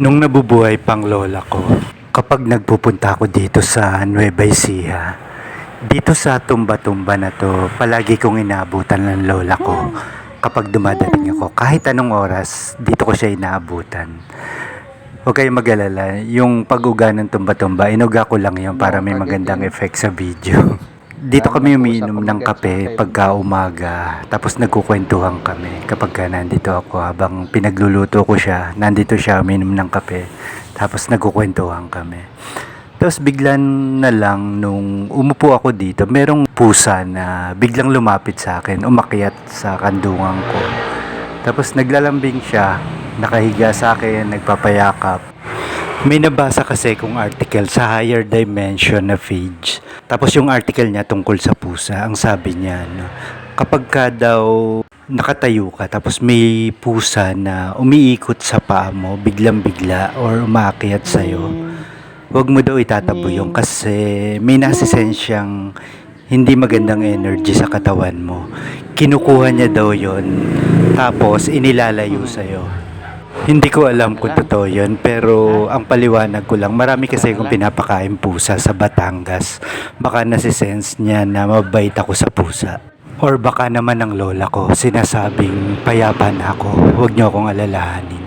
Nung nabubuhay pang lola ko, kapag nagpupunta ako dito sa Nueva Ecija, dito sa tumba-tumba na to, palagi kong inaabutan ng lola ko. Kapag dumadating ako, kahit anong oras, dito ko siya inaabutan. Huwag kayong mag-alala, yung pag-uga ng tumba-tumba, inuga ko lang yun para may magandang effect sa video. Dito kami umiinom ng kape pagka umaga, tapos nagkukwentuhan kami kapag ka nandito ako habang pinagluluto ko siya, nandito siya umiinom ng kape, tapos nagkukwentuhan kami. Tapos biglan na lang nung umupo ako dito, merong pusa na biglang lumapit sa akin, umakyat sa kandungan ko. Tapos naglalambing siya, nakahiga sa akin, nagpapayakap. May nabasa kasi kong article sa Higher Dimension na page. Tapos yung article niya tungkol sa pusa, ang sabi niya, no, kapag ka daw nakatayo ka, tapos may pusa na umiikot sa paa mo, biglang-bigla, or umaakyat sa'yo, huwag mo daw itatabo yung kasi may siyang hindi magandang energy sa katawan mo. Kinukuha niya daw yon tapos inilalayo sa'yo. Hindi ko alam kung totoo yun, pero ang paliwanag ko lang, marami kasi akong pinapakain pusa sa Batangas. Baka nasisense niya na mabait ako sa pusa. Or baka naman ang lola ko, sinasabing payapa ako, huwag niyo akong alalahanin.